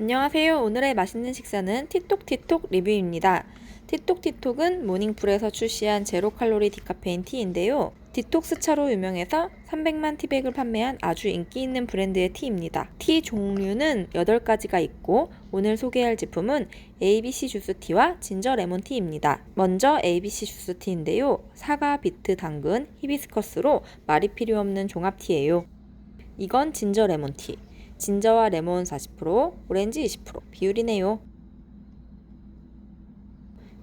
안녕하세요. 오늘의 맛있는 식사는 티톡티톡 리뷰입니다. 티톡티톡은 모닝풀에서 출시한 제로 칼로리 디카페인 티인데요. 디톡스 차로 유명해서 300만 티백을 판매한 아주 인기 있는 브랜드의 티입니다. 티 종류는 8가지가 있고 오늘 소개할 제품은 ABC 주스 티와 진저 레몬 티입니다. 먼저 ABC 주스 티인데요. 사과, 비트, 당근, 히비스커스로 말이 필요 없는 종합 티예요. 이건 진저 레몬 티. 진저와 레몬 40%, 오렌지 20% 비율이네요.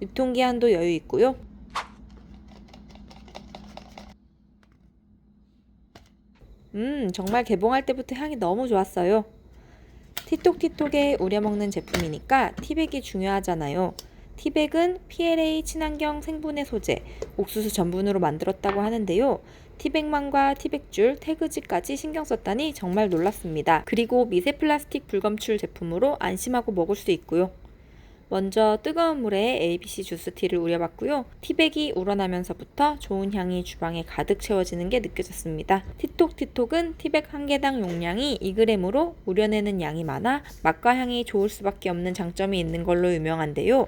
유통기한도 여유 있고요. 음, 정말 개봉할 때부터 향이 너무 좋았어요. 티톡티톡에 우려 먹는 제품이니까 티백이 중요하잖아요. 티백은 PLA 친환경 생분해 소재, 옥수수 전분으로 만들었다고 하는데요. 티백망과 티백줄, 태그지까지 신경 썼다니 정말 놀랐습니다. 그리고 미세 플라스틱 불검출 제품으로 안심하고 먹을 수 있고요. 먼저 뜨거운 물에 ABC 주스티를 우려봤고요. 티백이 우러나면서부터 좋은 향이 주방에 가득 채워지는 게 느껴졌습니다. 티톡티톡은 티백 한 개당 용량이 2g으로 우려내는 양이 많아 맛과 향이 좋을 수밖에 없는 장점이 있는 걸로 유명한데요.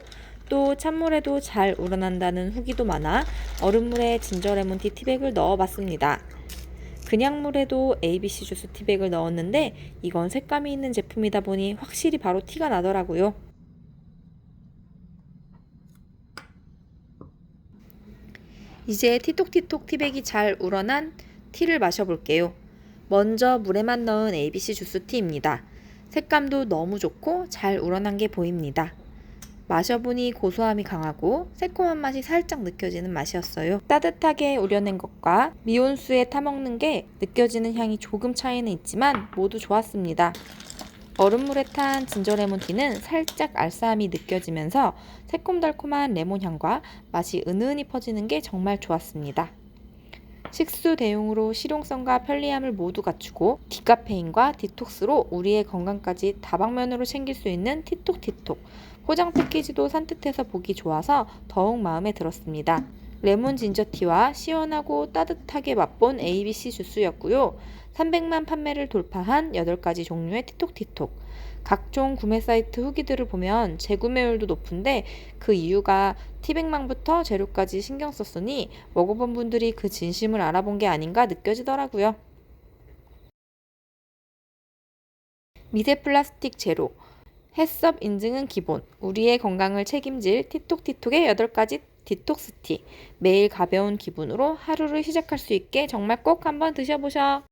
또 찬물에도 잘 우러난다는 후기도 많아 얼음물에 진저 레몬티 티백을 넣어봤습니다. 그냥 물에도 ABC 주스 티백을 넣었는데 이건 색감이 있는 제품이다 보니 확실히 바로 티가 나더라고요. 이제 티톡티톡 티백이 잘 우러난 티를 마셔볼게요. 먼저 물에만 넣은 ABC 주스 티입니다. 색감도 너무 좋고 잘 우러난 게 보입니다. 마셔보니 고소함이 강하고 새콤한 맛이 살짝 느껴지는 맛이었어요. 따뜻하게 우려낸 것과 미온수에 타먹는 게 느껴지는 향이 조금 차이는 있지만 모두 좋았습니다. 얼음물에 탄 진저 레몬티는 살짝 알싸함이 느껴지면서 새콤달콤한 레몬 향과 맛이 은은히 퍼지는 게 정말 좋았습니다. 식수 대용으로 실용성과 편리함을 모두 갖추고 디카페인과 디톡스로 우리의 건강까지 다방면으로 챙길 수 있는 티톡티톡. 포장 패키지도 산뜻해서 보기 좋아서 더욱 마음에 들었습니다. 레몬 진저티와 시원하고 따뜻하게 맛본 ABC 주스였고요. 300만 판매를 돌파한 8가지 종류의 티톡티톡. 각종 구매 사이트 후기들을 보면 재구매율도 높은데 그 이유가 티백망부터 재료까지 신경 썼으니 먹어본 분들이 그 진심을 알아본 게 아닌가 느껴지더라고요. 미세 플라스틱 제로. 햇섭 인증은 기본. 우리의 건강을 책임질 티톡티톡의 8가지 디톡스 티. 매일 가벼운 기분으로 하루를 시작할 수 있게 정말 꼭 한번 드셔보셔.